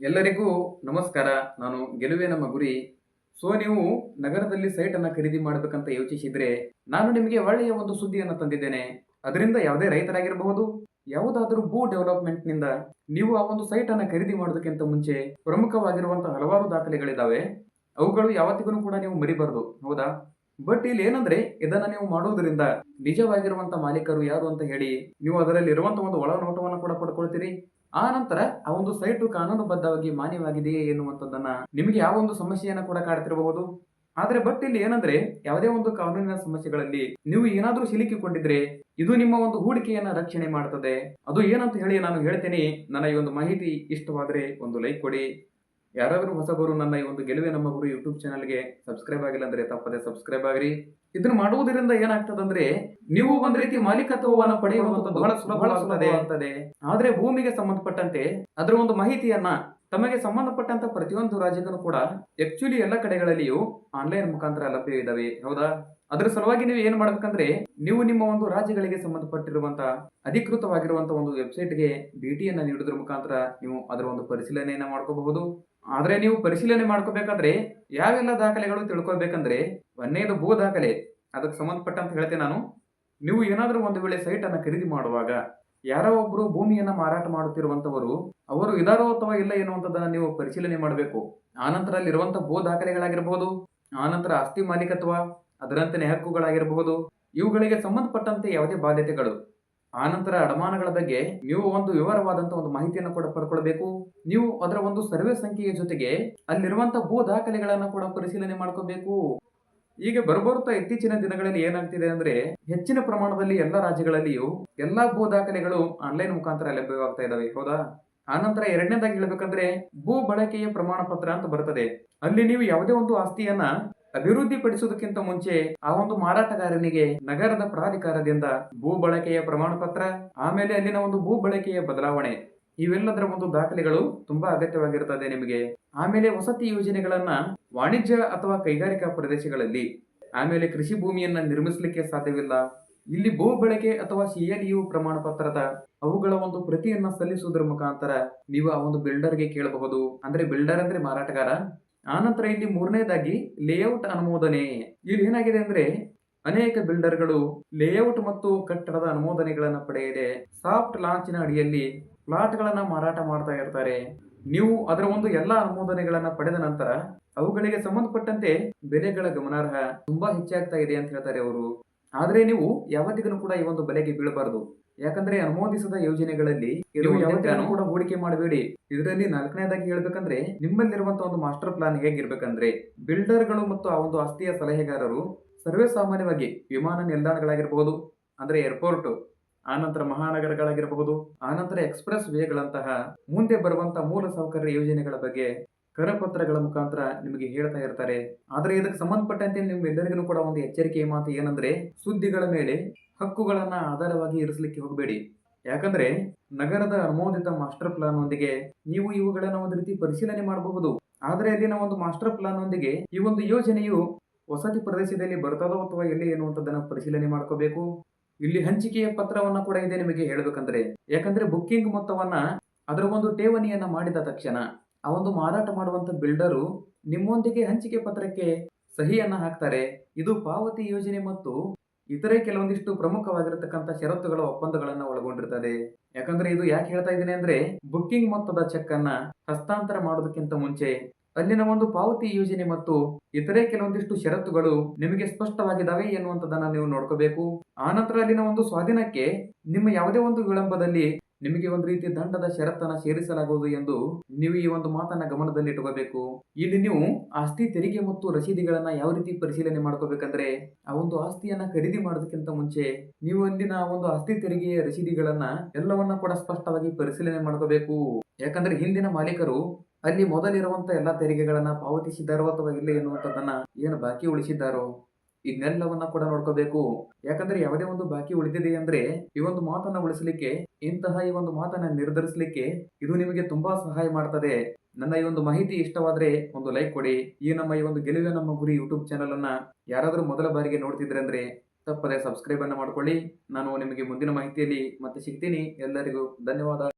ಎಲ್ಲರಿಗೂ ನಮಸ್ಕಾರ. ನಾನು ಗೆಲುವೆ ನಮ್ಮ ಗುರಿ ಸೊ ನೀವು ನಗರದಲ್ಲಿ ಸೈಟ್ ಅನ್ನ ಖರೀದಿ ಮಾಡಬೇಕಂತ ಯೋಚಿಸಿದ್ರೆ ನಾನು ನಿಮಗೆ ಒಳ್ಳೆಯ ಒಂದು ಸುದ್ದಿಯನ್ನು ತಂದಿದ್ದೇನೆ. ಅದರಿಂದ ಯಾವುದೇ ರೈತರಾಗಿರಬಹುದು, ಯಾವುದಾದರೂ ಭೂ ಡೆವಲಪ್ಮೆಂಟ್ನಿಂದ ನೀವು ಆ ಒಂದು ಸೈಟ್ ಅನ್ನ ಖರೀದಿ ಮಾಡೋದಕ್ಕಿಂತ ಮುಂಚೆ ಪ್ರಮುಖವಾಗಿರುವಂತಹ ಹಲವಾರು ದಾಖಲೆಗಳಿದಾವೆ. ಅವುಗಳು ಯಾವತ್ತಿಗೂ ಕೂಡ ನೀವು ಮರಿಬಾರದು, ಹೌದಾ? ಬಟ್ ಇಲ್ಲಿ ಏನಂದ್ರೆ, ಇದನ್ನ ನೀವು ಮಾಡುವುದರಿಂದ ನಿಜವಾಗಿರುವಂತ ಮಾಲೀಕರು ಯಾರು ಅಂತ ಹೇಳಿ ನೀವು ಅದರಲ್ಲಿ ಇರುವಂತ ಒಂದು ಒಳ ನೋಟವನ್ನು ಕೂಡ ಪಡ್ಕೊಳ್ತೀರಿ. ಆ ನಂತರ ಆ ಒಂದು ಸೈಟು ಕಾನೂನುಬದ್ಧವಾಗಿ ಮಾನ್ಯವಾಗಿದೆಯೇ ಎನ್ನುವಂಥದ್ದನ್ನ ನಿಮಗೆ ಯಾವ ಒಂದು ಸಮಸ್ಯೆಯನ್ನು ಕೂಡ ಕಾಡ್ತಿರಬಹುದು. ಆದ್ರೆ ಬಟ್ ಇಲ್ಲಿ ಏನಂದ್ರೆ ಯಾವುದೇ ಒಂದು ಕಾನೂನಿನ ಸಮಸ್ಯೆಗಳಲ್ಲಿ ನೀವು ಏನಾದ್ರೂ ಸಿಲುಕಿಕೊಂಡಿದ್ರೆ ಇದು ನಿಮ್ಮ ಒಂದು ಹೂಡಿಕೆಯನ್ನ ರಕ್ಷಣೆ ಮಾಡುತ್ತದೆ ಅದು ಏನಂತ ಹೇಳಿ ನಾನು ಹೇಳ್ತೇನೆ. ನನ್ನ ಈ ಒಂದು ಮಾಹಿತಿ ಇಷ್ಟವಾದ್ರೆ ಒಂದು ಲೈಕ್ ಕೊಡಿ. ಯಾರಾದರೂ ಹೊಸಬರು ನನ್ನ ಈ ಒಂದು ಗೆಲುವೆ ನಮ್ಮ ಗುರು ಯೂಟ್ಯೂಬ್ ಚಾನಲ್ಗೆ ಸಬ್ಸ್ಕ್ರೈಬ್ ಆಗಿಲ್ಲ ಅಂದ್ರೆ ತಪ್ಪದೆ ಸಬ್ಸ್ಕ್ರೈಬ್ ಆಗಿರಿ. ಇದನ್ನ ಮಾಡುವುದರಿಂದ ಏನಾಗ್ತದಂದ್ರೆ ನೀವು ಒಂದ್ ರೀತಿ ಮಾಲೀಕತ್ವವನ್ನು ಪಡೆಯುವಂತ ಬಹಳ ಸುಲಭವಾಗುತ್ತದೆ ಆಗ್ತದೆ ಆದ್ರೆ ಭೂಮಿಗೆ ಸಂಬಂಧಪಟ್ಟಂತೆ ಅದರ ಒಂದು ಮಾಹಿತಿಯನ್ನ ತಮಗೆ ಸಂಬಂಧಪಟ್ಟಂತ ಪ್ರತಿಯೊಂದು ರಾಜ್ಯಕ್ಕೂ ಕೂಡ ಆಕ್ಚುಲಿ ಎಲ್ಲ ಕಡೆಗಳಲ್ಲಿಯೂ ಆನ್ಲೈನ್ ಮುಖಾಂತರ ಲಭ್ಯ ಇದಾವೆ ಹೌದಾ? ಅದರ ಸಲುವಾಗಿ ನೀವು ಏನ್ ಮಾಡ್ಬೇಕಂದ್ರೆ ನೀವು ನಿಮ್ಮ ಒಂದು ರಾಜ್ಯಗಳಿಗೆ ಸಂಬಂಧಪಟ್ಟಿರುವಂತ ಅಧಿಕೃತವಾಗಿರುವಂತ ಒಂದು ವೆಬ್ಸೈಟ್ಗೆ ಭೇಟಿಯನ್ನ ನೀಡುವುದರ ಮುಖಾಂತರ ನೀವು ಅದರ ಒಂದು ಪರಿಶೀಲನೆಯನ್ನ ಮಾಡ್ಕೋಬಹುದು. ಆದ್ರೆ ನೀವು ಪರಿಶೀಲನೆ ಮಾಡ್ಕೋಬೇಕಾದ್ರೆ ಯಾವೆಲ್ಲ ದಾಖಲೆಗಳು ತಿಳ್ಕೊಬೇಕಂದ್ರೆ ಒಂದೇದು ಭೂ ದಾಖಲೆ, ಅದಕ್ಕೆ ಸಂಬಂಧಪಟ್ಟಂತ ಹೇಳ್ತೇನೆ ನಾನು. ನೀವು ಏನಾದರೂ ಒಂದು ವೇಳೆ ಸೈಟ್ ಅನ್ನ ಖರೀದಿ ಮಾಡುವಾಗ ಯಾರೋ ಒಬ್ಬರು ಭೂಮಿಯನ್ನು ಮಾರಾಟ ಮಾಡುತ್ತಿರುವಂತವರು, ಅವರು ಇದಾರೋ ಅಥವಾ ಇಲ್ಲ ಎನ್ನುವಂಥದ್ದನ್ನು ನೀವು ಪರಿಶೀಲನೆ ಮಾಡಬೇಕು. ಆನಂತರ ಅಲ್ಲಿರುವಂಥ ಭೂ ದಾಖಲೆಗಳಾಗಿರಬಹುದು ಆನಂತರ ಆಸ್ತಿ ಮಾಲೀಕತ್ವ ಅದರಂತೆ ಹಕ್ಕುಗಳಾಗಿರಬಹುದು ಇವುಗಳಿಗೆ ಸಂಬಂಧಪಟ್ಟಂತೆ ಯಾವುದೇ ಬಾಧ್ಯತೆಗಳು. ಆನಂತರ ಅಡಮಾನಗಳ ಬಗ್ಗೆ ನೀವು ಒಂದು ವಿವರವಾದಂತ ಒಂದು ಮಾಹಿತಿಯನ್ನು ಕೂಡ ಪಡ್ಕೊಳ್ಬೇಕು. ನೀವು ಅದರ ಒಂದು ಸರ್ವೆ ಸಂಖ್ಯೆಯ ಜೊತೆಗೆ ಅಲ್ಲಿರುವಂತ ಭೂ ದಾಖಲೆಗಳನ್ನು ಕೂಡ ಪರಿಶೀಲನೆ ಮಾಡ್ಕೋಬೇಕು. ಈಗ ಬರಬರುತ್ತಾ ಇತ್ತೀಚಿನ ದಿನಗಳಲ್ಲಿ ಏನಾಗ್ತಿದೆ ಅಂದ್ರೆ ಹೆಚ್ಚಿನ ಪ್ರಮಾಣದಲ್ಲಿ ಎಲ್ಲ ರಾಜ್ಯಗಳಲ್ಲಿಯೂ ಎಲ್ಲಾ ಭೂ ದಾಖಲೆಗಳು ಆನ್ಲೈನ್ ಮುಖಾಂತರ ಲಭ್ಯವಾಗ್ತಾ ಇದಾವೆ. ಹೌದಾ? ಆನಂತರ ಎರಡನೇದಾಗಿ ಹೇಳ್ಬೇಕಂದ್ರೆ ಭೂ ಬಳಕೆಯ ಪ್ರಮಾಣ ಪತ್ರ ಅಂತ ಬರ್ತದೆ. ಅಲ್ಲಿ ನೀವು ಯಾವುದೇ ಒಂದು ಆಸ್ತಿಯನ್ನ ಅಭಿವೃದ್ಧಿ ಪಡಿಸುವುದಕ್ಕಿಂತ ಮುಂಚೆ ಆ ಒಂದು ಮಾರಾಟಗಾರನಿಗೆ ನಗರದ ಪ್ರಾಧಿಕಾರದಿಂದ ಭೂ ಬಳಕೆಯ ಪ್ರಮಾಣ ಪತ್ರ ಆಮೇಲೆ ಅಲ್ಲಿನ ಒಂದು ಭೂ ಬಳಕೆಯ ಬದಲಾವಣೆ, ಇವೆಲ್ಲದರ ಒಂದು ದಾಖಲೆಗಳು ತುಂಬಾ ಅಗತ್ಯವಾಗಿರುತ್ತದೆ ನಿಮಗೆ. ಆಮೇಲೆ ವಸತಿ ಯೋಜನೆಗಳನ್ನ ವಾಣಿಜ್ಯ ಅಥವಾ ಕೈಗಾರಿಕಾ ಪ್ರದೇಶಗಳಲ್ಲಿ, ಆಮೇಲೆ ಕೃಷಿ ಭೂಮಿಯನ್ನ ನಿರ್ಮಿಸಲಿಕ್ಕೆ ಸಾಧ್ಯವಿಲ್ಲ. ಇಲ್ಲಿ ಭೂ ಬಳಕೆ ಅಥವಾ ಸಿಎಲ್ಯು ಪ್ರಮಾಣ ಪತ್ರದ ಅವುಗಳ ಒಂದು ಪ್ರತಿಯನ್ನ ಸಲ್ಲಿಸುವುದರ ಮುಖಾಂತರ ನೀವು ಆ ಒಂದು ಬಿಲ್ಡರ್ಗೆ ಕೇಳಬಹುದು. ಅಂದ್ರೆ ಬಿಲ್ಡರ್ ಅಂದ್ರೆ ಮಾರಾಟಗಾರ? ಆನಂತರ ಇಲ್ಲಿ ಮೂರನೇದಾಗಿ ಲೇಔಟ್ ಅನುಮೋದನೆ. ಇಲ್ಲಿ ಏನಾಗಿದೆ ಅಂದ್ರೆ ಅನೇಕ ಬಿಲ್ಡರ್ಗಳು ಲೇಔಟ್ ಮತ್ತು ಕಟ್ಟಡದ ಅನುಮೋದನೆಗಳನ್ನು ಪಡೆಯದೆ ಸಾಫ್ಟ್ ಲಾಂಚಿನ ಅಡಿಯಲ್ಲಿ ಪ್ಲಾಟ್ಗಳನ್ನು ಮಾರಾಟ ಮಾಡ್ತಾ ಇರ್ತಾರೆ. ನೀವು ಅದರ ಒಂದು ಎಲ್ಲ ಅನುಮೋದನೆಗಳನ್ನ ಪಡೆದ ನಂತರ ಅವುಗಳಿಗೆ ಸಂಬಂಧಪಟ್ಟಂತೆ ಬೆಲೆಗಳ ಗಮನಾರ್ಹ ತುಂಬಾ ಹೆಚ್ಚಾಗ್ತಾ ಇದೆ ಅಂತ ಹೇಳ್ತಾರೆ ಅವರು. ಆದ್ರೆ ನೀವು ಯಾವತ್ತಿಗೂ ಕೂಡ ಈ ಒಂದು ಬೆಲೆಗೆ ಬೀಳಬಾರದು. ಯಾಕಂದ್ರೆ ಅನುಮೋದಿಸದ ಯೋಜನೆಗಳಲ್ಲಿ ಕೂಡ ಹೂಡಿಕೆ ಮಾಡಬೇಡಿ. ಇದರಲ್ಲಿ ನಾಲ್ಕನೇದಾಗಿ ಹೇಳ್ಬೇಕಂದ್ರೆ ನಿಮ್ಮಲ್ಲಿರುವಂತಹ ಒಂದು ಮಾಸ್ಟರ್ ಪ್ಲಾನ್ ಹೇಗಿರ್ಬೇಕಂದ್ರೆ ಬಿಲ್ಡರ್ಗಳು ಮತ್ತು ಆ ಒಂದು ಆಸ್ತಿಯ ಸಲಹೆಗಾರರು ಸರ್ವೇ ಸಾಮಾನ್ಯವಾಗಿ ವಿಮಾನ ನಿಲ್ದಾಣಗಳಾಗಿರಬಹುದು ಅಂದ್ರೆ ಏರ್ಪೋರ್ಟ್ ಆನಂತರ ಮಹಾನಗರಗಳಾಗಿರಬಹುದು ಆನಂತರ ಎಕ್ಸ್ಪ್ರೆಸ್ ವೇಗಳಂತಹ ಮುಂದೆ ಬರುವಂತಹ ಮೂಲ ಸೌಕರ್ಯ ಯೋಜನೆಗಳ ಬಗ್ಗೆ ಕರಪತ್ರಗಳ ಮುಖಾಂತರ ನಿಮಗೆ ಹೇಳ್ತಾ ಇರ್ತಾರೆ. ಆದರೆ ಇದಕ್ಕೆ ಸಂಬಂಧಪಟ್ಟಂತೆ ನಿಮ್ಮೆಲ್ಲರಿಗೂ ಕೂಡ ಒಂದು ಎಚ್ಚರಿಕೆಯ ಮಾತು ಏನಂದ್ರೆ, ಸುದ್ದಿಗಳ ಮೇಲೆ ಹಕ್ಕುಗಳನ್ನ ಆಧಾರವಾಗಿ ಇರಿಸಲಿಕ್ಕೆ ಹೋಗಬೇಡಿ. ಯಾಕಂದ್ರೆ, ನಗರದ ಅನುಮೋದಿತ ಮಾಸ್ಟರ್ ಪ್ಲಾನ್ ಒಂದಿಗೆ ನೀವು ಇವುಗಳನ್ನ ಒಂದು ರೀತಿ ಪರಿಶೀಲನೆ ಮಾಡಬಹುದು. ಆದರೆ ಅಲ್ಲಿನ ಒಂದು ಮಾಸ್ಟರ್ ಪ್ಲಾನ್ ಒಂದಿಗೆ ಈ ಒಂದು ಯೋಜನೆಯು ವಸತಿ ಪ್ರದೇಶದಲ್ಲಿ ಬರ್ತದೋ ಅಥವಾ ಎಲ್ಲಿ ಎನ್ನುವಂಥದ್ದನ್ನು ಪರಿಶೀಲನೆ ಮಾಡ್ಕೋಬೇಕು? ಇಲ್ಲಿ ಹಂಚಿಕೆಯ ಪತ್ರವನ್ನ ಕೂಡ ಇದೆ ನಿಮಗೆ ಹೇಳಬೇಕಂದ್ರೆ. ಯಾಕಂದ್ರೆ ಬುಕ್ಕಿಂಗ್ ಮೊತ್ತವನ್ನ ಅದರ ಒಂದು ಠೇವಣಿಯನ್ನ ಮಾಡಿದ ತಕ್ಷಣ ಆ ಒಂದು ಮಾರಾಟ ಮಾಡುವಂತ ಬಿಲ್ಡರು ನಿಮ್ಮೊಂದಿಗೆ ಹಂಚಿಕೆ ಪತ್ರಕ್ಕೆ ಸಹಿಯನ್ನ ಹಾಕ್ತಾರೆ. ಇದು ಪಾವತಿ ಯೋಜನೆ ಮತ್ತು ಇತರೆ ಕೆಲವೊಂದಿಷ್ಟು ಪ್ರಮುಖವಾಗಿರತಕ್ಕಂತ ಷರತ್ತುಗಳ ಒಪ್ಪಂದಗಳನ್ನ ಒಳಗೊಂಡಿರ್ತದೆ. ಯಾಕಂದ್ರೆ ಇದು ಯಾಕೆ ಹೇಳ್ತಾ ಇದ್ದೀನಿ ಅಂದ್ರೆ ಬುಕ್ಕಿಂಗ್ ಮೊತ್ತದ ಚೆಕ್ ಅನ್ನ ಹಸ್ತಾಂತರ ಮಾಡೋದಕ್ಕಿಂತ ಮುಂಚೆ ಅಲ್ಲಿನ ಒಂದು ಪಾವತಿ ಯೋಜನೆ ಮತ್ತು ಇತರೆ ಕೆಲವೊಂದಿಷ್ಟು ಷರತ್ತುಗಳು ನಿಮಗೆ ಸ್ಪಷ್ಟವಾಗಿದ್ದಾವೆ ಎನ್ನುವಂಥದ್ದನ್ನ ನೀವು ನೋಡ್ಕೋಬೇಕು. ಆನಂತರ ಅಲ್ಲಿನ ಒಂದು ಸ್ವಾಧೀನಕ್ಕೆ ನಿಮ್ಮ ಯಾವುದೇ ಒಂದು ವಿಳಂಬದಲ್ಲಿ ನಿಮಗೆ ಒಂದು ರೀತಿ ದಂಡದ ಷರತ್ತನ್ನ ಸೇರಿಸಲಾಗುವುದು ಎಂದು ನೀವು ಈ ಒಂದು ಮಾತನ್ನ ಗಮನದಲ್ಲಿ ಇಟ್ಕೋಬೇಕು. ಇಲ್ಲಿ ನೀವು ಆಸ್ತಿ ತೆರಿಗೆ ಮತ್ತು ರಸೀದಿಗಳನ್ನ ಯಾವ ರೀತಿ ಪರಿಶೀಲನೆ ಮಾಡ್ಕೋಬೇಕಂದ್ರೆ ಆ ಒಂದು ಆಸ್ತಿಯನ್ನ ಖರೀದಿ ಮಾಡೋದಕ್ಕಿಂತ ಮುಂಚೆ ನೀವು ಆ ಒಂದು ಆಸ್ತಿ ತೆರಿಗೆಯ ರಸೀದಿಗಳನ್ನ ಎಲ್ಲವನ್ನ ಕೂಡ ಸ್ಪಷ್ಟವಾಗಿ ಪರಿಶೀಲನೆ ಮಾಡ್ಕೋಬೇಕು. ಯಾಕಂದ್ರೆ ಹಿಂದಿನ ಮಾಲೀಕರು ಅಲ್ಲಿ ಮೊದಲಿರುವಂತ ಎಲ್ಲಾ ತೆರಿಗೆಗಳನ್ನ ಪಾವತಿಸಿದಾರೋ ಅಥವಾ ಇಲ್ಲ ಎನ್ನುವಂಥದ್ದನ್ನ ಏನು ಬಾಕಿ ಉಳಿಸಿದ್ದಾರೋ ಇದನ್ನೆಲ್ಲವನ್ನ ಕೂಡ ನೋಡ್ಕೋಬೇಕು. ಯಾಕಂದ್ರೆ ಯಾವುದೇ ಒಂದು ಬಾಕಿ ಉಳಿದಿದೆ ಅಂದ್ರೆ ಈ ಒಂದು ಮಾತನ್ನ ಉಳಿಸಲಿಕ್ಕೆ, ಇಂತಹ ಈ ಒಂದು ಮಾತನ್ನ ನಿರ್ಧರಿಸಲಿಕ್ಕೆ ಇದು ನಿಮಗೆ ತುಂಬಾ ಸಹಾಯ ಮಾಡ್ತದೆ. ನನ್ನ ಈ ಒಂದು ಮಾಹಿತಿ ಇಷ್ಟವಾದ್ರೆ ಒಂದು ಲೈಕ್ ಕೊಡಿ. ಈ ನಮ್ಮ ಈ ಒಂದು ಗೆಲುವೆ ನಮ್ಮ ಗುರಿ ಯೂಟ್ಯೂಬ್ ಚಾನಲ್ ಅನ್ನ ಯಾರಾದರೂ ಮೊದಲ ಬಾರಿಗೆ ನೋಡ್ತಿದ್ರೆ ಅಂದ್ರೆ ತಪ್ಪದೆ ಸಬ್ಸ್ಕ್ರೈಬ್ ಅನ್ನ ಮಾಡ್ಕೊಳ್ಳಿ. ನಾನು ನಿಮಗೆ ಮುಂದಿನ ಮಾಹಿತಿಯಲ್ಲಿ ಮತ್ತೆ ಸಿಗ್ತೀನಿ. ಎಲ್ಲರಿಗೂ ಧನ್ಯವಾದ.